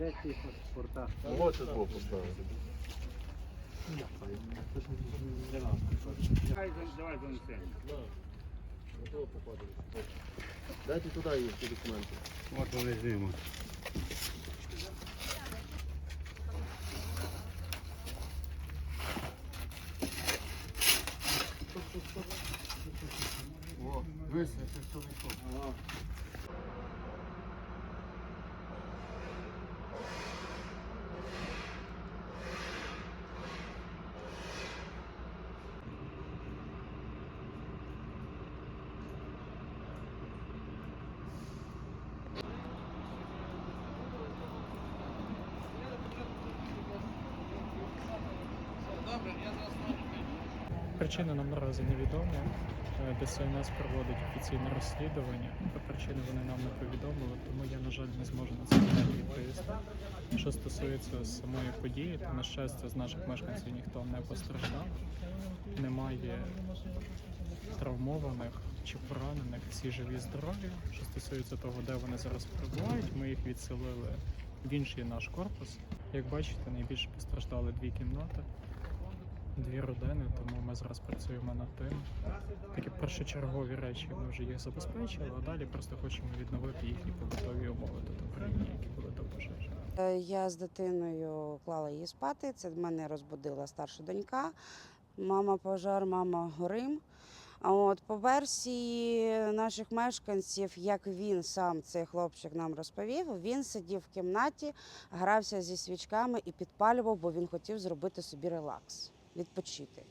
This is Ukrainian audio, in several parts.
де ці паспорта? Ось це двох поставити. Давай, занесемо. Дайте туди їх ці документи. От вони знімуть. О, це все вийшло. Причини нам наразі невідомі. Е, ДСНС проводить офіційне розслідування. Про причини вони нам не повідомили, тому я, на жаль, не зможу на це відповісти. Що стосується самої події, то на щастя з наших мешканців ніхто не постраждав. Немає травмованих чи поранених, всі живі здорові. Що стосується того, де вони зараз перебувають, ми їх відселили в інший наш корпус. Як бачите, найбільше постраждали дві кімнати дві родини, тому ми зараз працюємо над тим. Такі першочергові речі ми вже їх забезпечили, а далі просто хочемо відновити їхні побутові умови тут в Україні, які були до пожежі. Е, Я з дитиною клала її спати. Це мене розбудила старша донька. Мама пожар, мама горим. А от по версії наших мешканців, як він сам цей хлопчик нам розповів, він сидів в кімнаті, грався зі свічками і підпалював, бо він хотів зробити собі релакс, відпочити.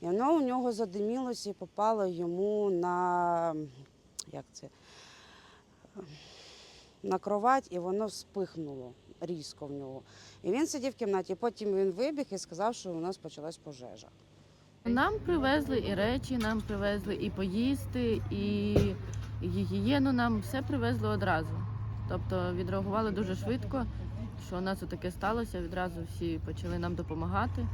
І воно у нього задимілося і попало йому на як це? на кровать, і воно спихнуло різко в нього. І він сидів в кімнаті. Потім він вибіг і сказав, що у нас почалась пожежа. Нам привезли і речі, нам привезли і поїсти, і гігієну нам все привезли одразу. Тобто відреагували дуже швидко, що у нас таке сталося. Відразу всі почали нам допомагати.